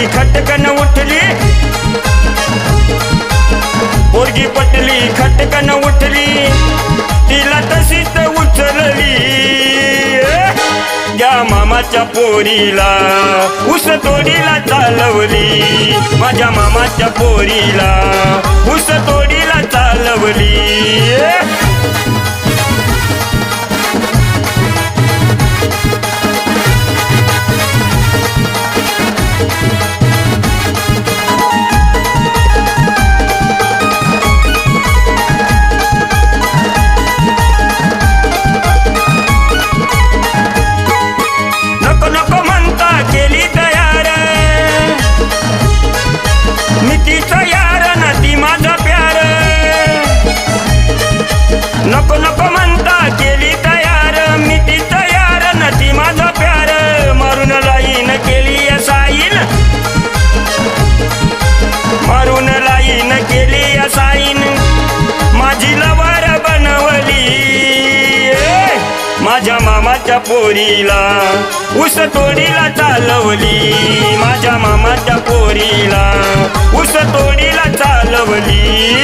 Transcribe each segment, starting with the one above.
पटली खटकन उठली. पोरगी पटली खटकन उठली. तिला तशीच उचलली. या मामाच्या पोरीला उस तोडीला चालवली. माझ्या मामाच्या पोरीला उस माझ्या मामाच्या पोरीला. उस तोडीला चालवली माझ्या मामाच्या पोरीला. उस तोडीला चालवली.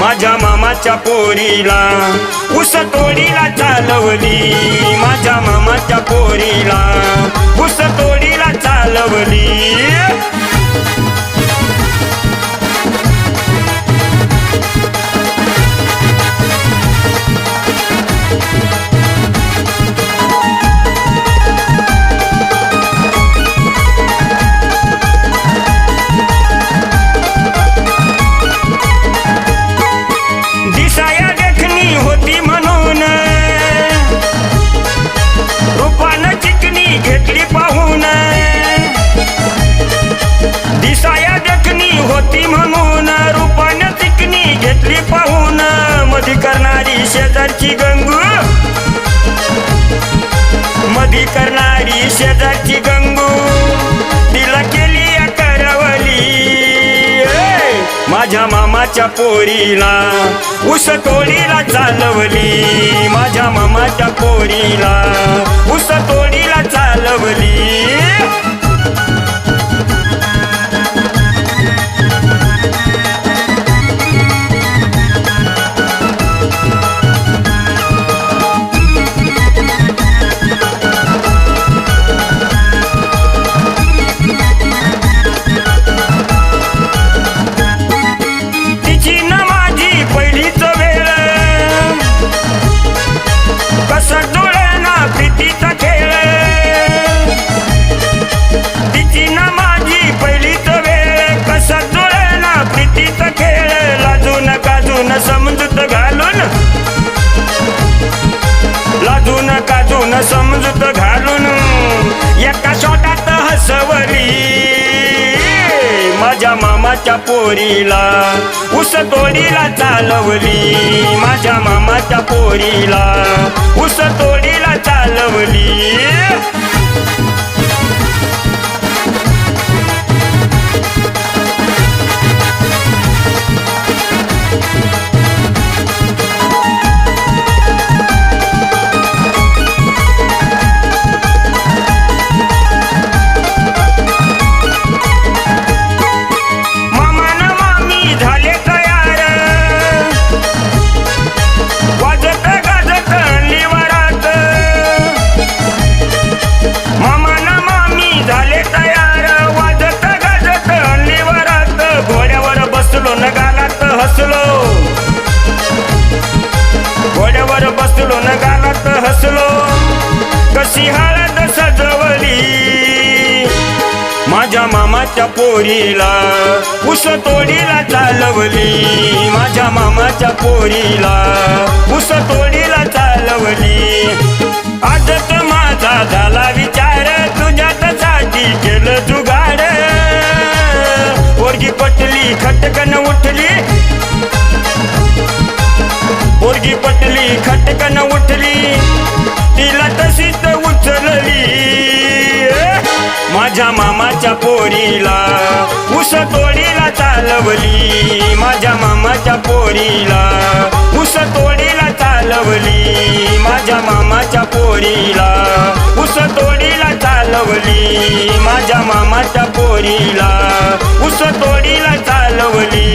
माझ्या मामाच्या पोरीला. उस तोडीला चालवली. माझ्या मामाच्या पोरीला. उस तोडीला चालवली. शेजारची गंगू. मधी करणारी शेजारची गंगू. तिला केली करवली माझ्या मामाच्या पोरीला उस तोडीला चालवली. माझ्या मामाच्या पोरीला उस तोडीला चालवली. मन समजूत घालून एका शॉटात हसवली. माझ्या मामाच्या पोरीला उस तोडीला चालवली. माझ्या मामाच्या पोरीला उस तोडीला चालवली. बसलो न गालात हसलो. कशी हळद सजवली. माझ्या मामाच्या पोरीला उस तोडीला चालवली. माझ्या मामाच्या पोरीला उस तोडीला चालवली. तर माझा झाला विचार तुझ्यात साठी केलं जुगाड. पोरगी पटली खटकन उठली. पोरगी पटली खटकन उठली तिला तशीच उचलली. माझ्या मामाच्या पोरीला उस तोडीला चालवली. माझ्या मामाच्या पोरीला उस तोडीला चालवली. माझ्या मामाच्या पोरीला उस तोडीला चालवली. माझ्या मामाच्या पोरीला उस तोडीला चालवली.